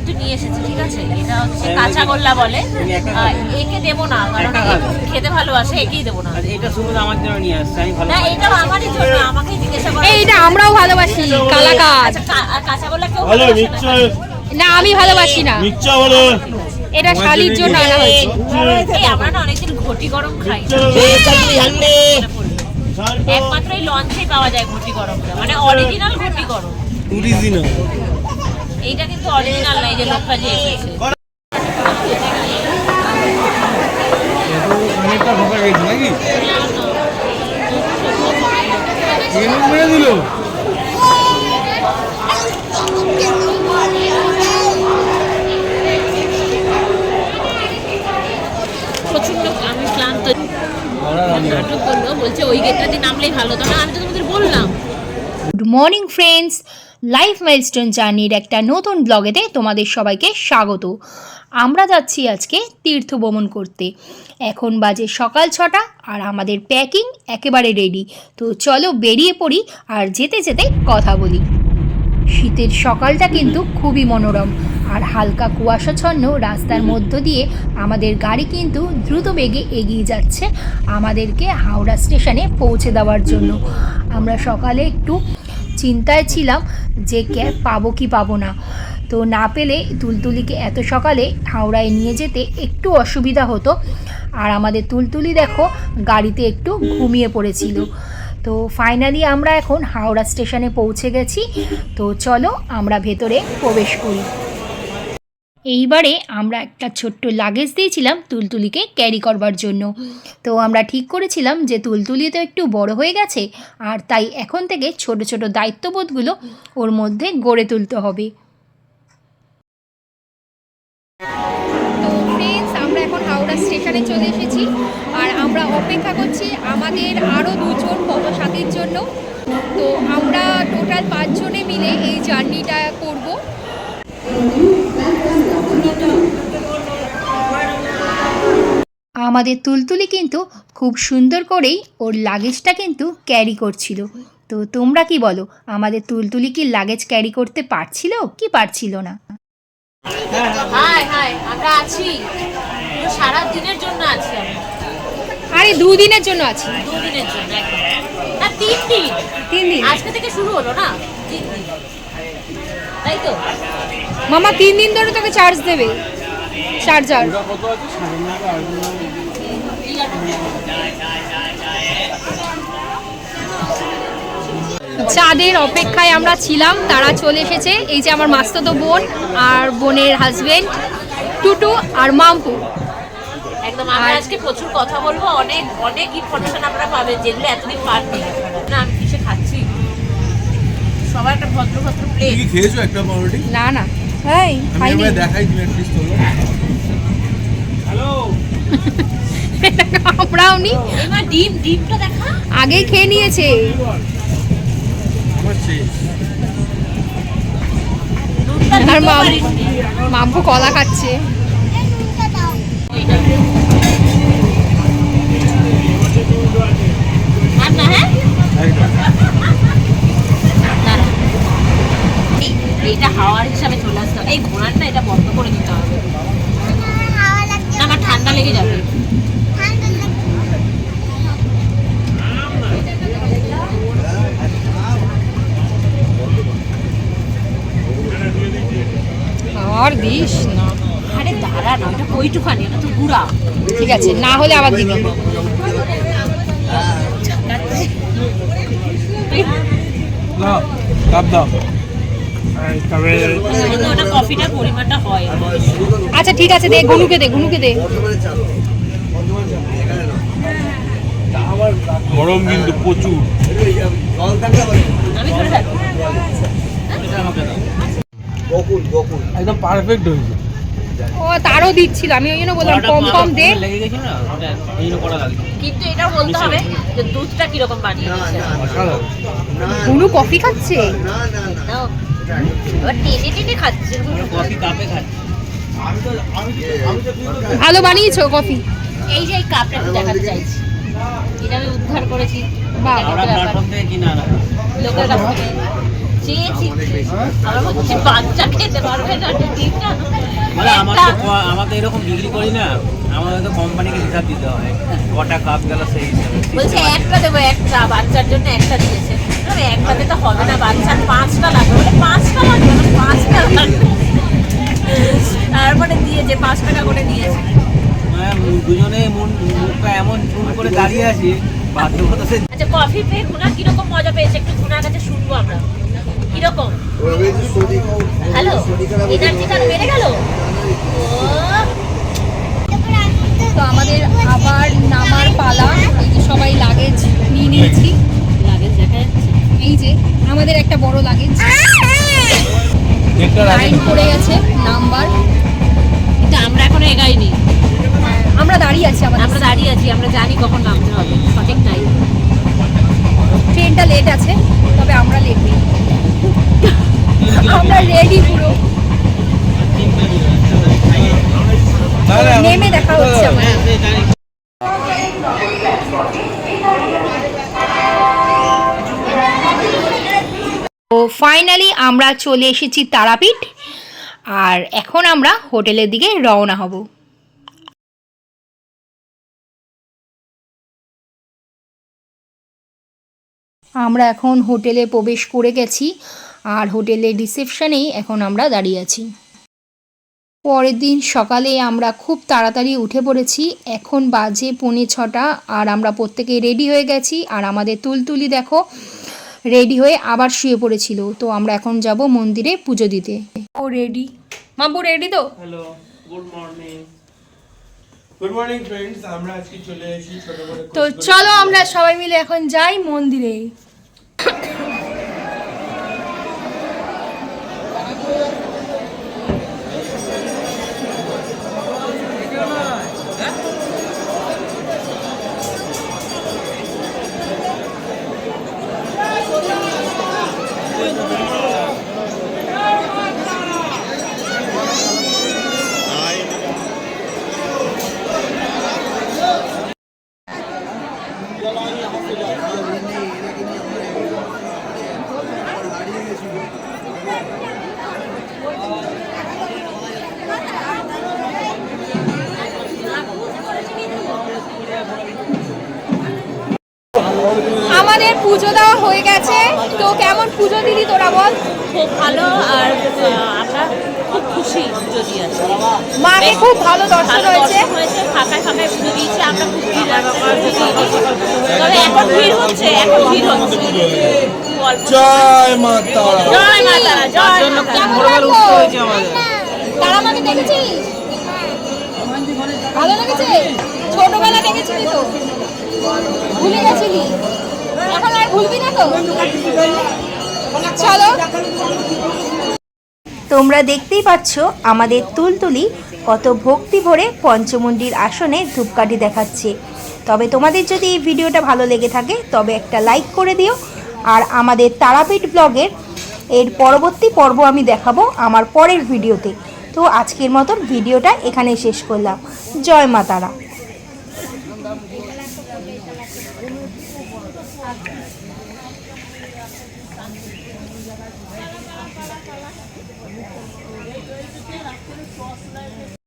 কিন্তু নিয়ে এসেছি ঠিক আছে? এটা হচ্ছে কাঁচা গোল্লা বলে। একে দেবো না কারণ। খেতে ভালোবাসে একেই দেবো না। এটা শুধু আমার জন্য নিয়ে আসছে আমি ভালো না। এটা আমারই জন্য আমাকে জিজ্ঞাসা করা এইটা আমরাও ভালোবাসি কালাকাদ। আচ্ছা আর কাঁচা গোল্লা কেউ ভালোবাসে না? নিশ্চয় না আমি ভালোবাসি না। নিশ্চয় হলো এটা শালির জন্য আনা হয়েছে। এই আমরা না অনেকদিন ঘটি গরম খাই। একমাত্র এই লঞ্চেই পাওয়া যায় ঘটি গরমটা। মানে অরিজিনাল ঘটি গরম। অরিজিনাল এইটা কিন্তু অরিজিনাল না এই যে লোকটা যে এসেছে। অনেকটা ঢোকা গেছে নাকি? মেরে দিল? প্রচণ্ড আমি ক্লান্ত। নাটক করল বলছে ওই গেটটা দিয়ে নামলেই ভালো তো না আমি তো তোমাদের বললাম। Good morning friends life milestone জার্নির একটা নতুন ব্লগেতে তোমাদের সবাইকে স্বাগত। আমরা যাচ্ছি আজকে তীর্থ ভ্রমণ করতে। এখন বাজে সকাল ছটা আর আমাদের প্যাকিং একেবারে রেডি তো চলো বেরিয়ে পড়ি আর যেতে যেতে কথা বলি। শীতের সকালটা কিন্তু খুবই মনোরম আর হালকা কুয়াশাচ্ছন্ন রাস্তার মধ্য দিয়ে আমাদের গাড়ি কিন্তু দ্রুত বেগে এগিয়ে যাচ্ছে আমাদেরকে হাওড়া স্টেশনে পৌঁছে দেওয়ার জন্য। আমরা সকালে একটু চিন্তায় ছিলাম যে ক্যাব পাবো কি পাবো না। তো না পেলে তুলতুলিকে এত সকালে হাওড়ায় নিয়ে যেতে একটু অসুবিধা হতো। আর আমাদের তুলতুলি দেখো, গাড়িতে একটু ঘুমিয়ে পড়েছিল। তো ফাইনালি আমরা এখন হাওড়া স্টেশনে পৌঁছে গেছি। তো চলো আমরা ভেতরে প্রবেশ করি। এইবারে আমরা একটা ছোট্ট লাগেজ দিয়েছিলাম তুলতুলিকে ক্যারি করবার জন্য। তো আমরা ঠিক করেছিলাম যে তুলতুলি তো একটু বড় হয়ে গেছে, আর তাই এখন থেকে ছোট ছোট দায়িত্ববোধগুলো ওর মধ্যে গড়ে তুলতে হবে। আমরা এখন হাওড়া স্টেশনে চলে এসেছি, আর আমরা অপেক্ষা করছি আমাদের আরও দুজন পথসাথীর জন্য। তো আমরা টোটাল পাঁচজনে আমাদের তুলতুলি কিন্তু খুব সুন্দর করেই ওর লাগেজটা কিন্তু ক্যারি করছিল। তো তোমরা কি বলো আমাদের তুলতুলি কি লাগেজ ক্যারি করতে পারছিল? কি পারছিল না? হাই হাই আমরা আছি। সারা দিনের জন্য আছি আমি আরে দুদিনের জন্য আছি। দুদিনের জন্য না তিন দিন। তিন দিন? আজকে থেকে শুরু হলো না? তিন দিন। তাই তো? মামা তিন দিন ধরে তোকে চার্জ দেবে। চার্জার চাঁদের অপেক্ষায় আমরা ছিলাম তারা চলে এসেছে। এই যে আমার মাস্তাতো বোন আর বোনের হাজবেন্ড টুটু আর মাম্পু। একদম আমরা আজকে প্রচুর কথা বলব। অনেক অনেক ইনফরমেশন আমরা পাবে যেগুলো এতদিন পাননি না আমি কিসে খাচ্ছি? সবার একটা ভদ্র ভদ্র প্লেট কি খেয়েছো একটা পাউরুটি না না। এই আমি খাইনি। দেখাই একটা পিস তোলো হ্যালো আমরাও নি ডিম ডিমটা দেখা। আগেই খেয়ে নিয়েছে। আর মাম। মাম্পু কলা খাচ্ছে এইটা। আর না হ্যাঁ দাঁড়া। এই- এইটা হাওয়ার হিসাবে চলে আসতে হবে। এই ঘোড়াটা এটা বন্ধ করে দিতে হবে না আমার ঠান্ডা লেগে যাবে আর দিস না। আরে দাঁড়া না ওটা কইটুখানি ওটা তো গুড়া। ঠিক আছে না হলে আবার দিবি। দাও। কাপ দাও কিন্তু ওটা কফিটার পরিমাণটা হয়। আচ্ছা ঠিক আছে দে গুনুকে দে গুনুকে দে। গরম কিন্তু প্রচুর। আমি ধরে এটা একদম পারফেক্ট হয়েছে। ও তারও দিচ্ছিল আমি ওই জন্য বললাম কম কম দে। লেগে গেছে না? ওটা করা লাগছে কিন্তু এটাও বলতে হবে যে দুধটা কীরকম বানিয়েছে গুনু কফি খাচ্ছে? টেনে টেনে খাচ্ছে। কফি কাপে খাচ্ছি। ভালো বানিয়েছো কফি? এই যে এই কাপটা একটু দেখাতে চাইছি। এটা আমি উদ্ধার করেছি। এটা কিনে লোকের কাছ থেকে মানে তো এরকম বিক্রি করি না আমাদের তো কোম্পানিকে হিসাব দিতে হয়। কটা কাপ গেল সেই বলছে একটা দেবো একটা বাচ্চার জন্য একটা দিয়েছে। একটাতে তো হবে না বাচ্চার পাঁচটা লাগবে। বলে পাঁচটা লাগবে না পাঁচটা লাগবে। তারপরে দিয়েছে পাঁচ টাকা করে দিয়েছে। মানে দুজনে মন মুখটা এমন চুল করে দাঁড়িয়ে আছি আচ্ছা কফি পেয়ে খুনা কীরকম মজা পেয়েছে? একটু খুনার কাছে শুনব আমরা। কীরকম? হ্যালো এনার্জিটা বেড়ে গেল? তো আমাদের আবার নামার পালা এই যে সবাই লাগেজ নিয়ে নিয়েছি। লাগেজ দেখা যাচ্ছে এই যে আমাদের একটা বড় লাগেজ লাইন পড়ে গেছে নাম্বার কিন্তু আমরা এখনও এগাইনি আমরা দাঁড়িয়ে আছি আমাদের আমরা দাঁড়িয়ে আছি আমরা জানি কখন নামতে হবে সঠিক টাইম ট্রেনটা লেট আছে তবে আমরা লেট নেই আমরা রেডি পুরো নেমে দেখা হচ্ছে আমাদের তো ফাইনালি আমরা চলে এসেছি তারাপীঠ, আর এখন আমরা হোটেলের দিকে রওনা হব। আমরা এখন হোটেলে প্রবেশ করে গেছি, আর হোটেলের রিসেপশনেই এখন আমরা দাঁড়িয়ে আছি। পরের দিন সকালে আমরা খুব তাড়াতাড়ি উঠে পড়েছি। এখন বাজে পৌনে ছটা আর আমরা প্রত্যেকে রেডি হয়ে গেছি। আর আমাদের তুলতুলি দেখো রেডি হয়ে আবার শুয়ে পড়েছিল। তো আমরা এখন যাব মন্দিরে পুজো দিতে। ও রেডি মাম্পু রেডি তো? Hello good morning good morning friends আমরা আজকে চলে এসেছি তো চলো আমরা সবাই মিলে এখন যাই মন্দিরে। পুজো দেওয়া হয়ে গেছে। তো কেমন পুজো দিলি তোরা বল? খুব ভালো আর আমরা খুব খুশি যদি আছে। মাকে খুব ভালো দর্শন হয়েছে। হয়েছে ফাঁকায় ফাঁকায় পুজো দিয়েছি আমরা খুব ভিড় তবে এখন ভিড় হচ্ছে এখন ভিড় হচ্ছে। জয় মাতা জয় মা তারা জয় তারা। মাকে দেখেছিস? ভালো লেগেছে? ছোটবেলা দেখেছিলি তো? ভুলে গেছিলি? এখন আর ভুলবি না তো চলো। তোমরা দেখতেই পাচ্ছ আমাদের তুলতুলি কত ভক্তি ভরে পঞ্চমুণ্ডির আসনে ধূপকাঠি দেখাচ্ছে। তবে তোমাদের যদি এই ভিডিওটা ভালো লেগে থাকে, তবে একটা লাইক করে দিও। আর আমাদের তারাপীঠ ব্লগের এর পরবর্তী পর্ব আমি দেখাবো আমার পরের ভিডিওতে। তো আজকের মতন ভিডিওটা এখানেই শেষ করলাম। জয় মা তারা। Okay.